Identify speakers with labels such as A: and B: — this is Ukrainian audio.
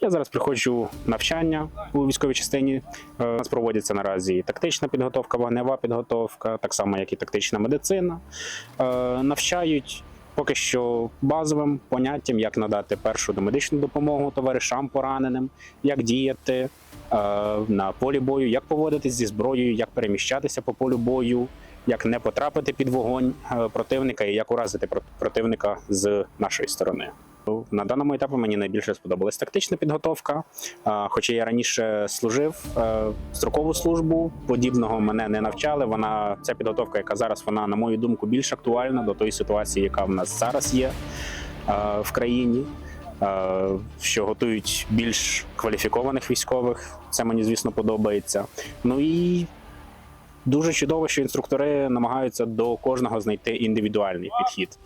A: Я зараз приходжу навчання у військовій частині. Е, У нас проводиться наразі тактична підготовка, вогнева підготовка, так само як і тактична медицина. Е, Навчають поки що базовим поняттям, як надати першу домедичну допомогу товаришам пораненим, як діяти е, на полі бою, як поводитись зі зброєю, як переміщатися по полю бою, як не потрапити під вогонь е, противника і як уразити про- противника з нашої сторони. На даному етапі мені найбільше сподобалась тактична підготовка. Хоча я раніше служив е, строкову службу, подібного мене не навчали. Вона ця підготовка, яка зараз вона, на мою думку, більш актуальна до тої ситуації, яка в нас зараз є в країні. Що готують більш кваліфікованих військових, це мені звісно подобається. Ну і дуже чудово, що інструктори намагаються до кожного знайти індивідуальний підхід.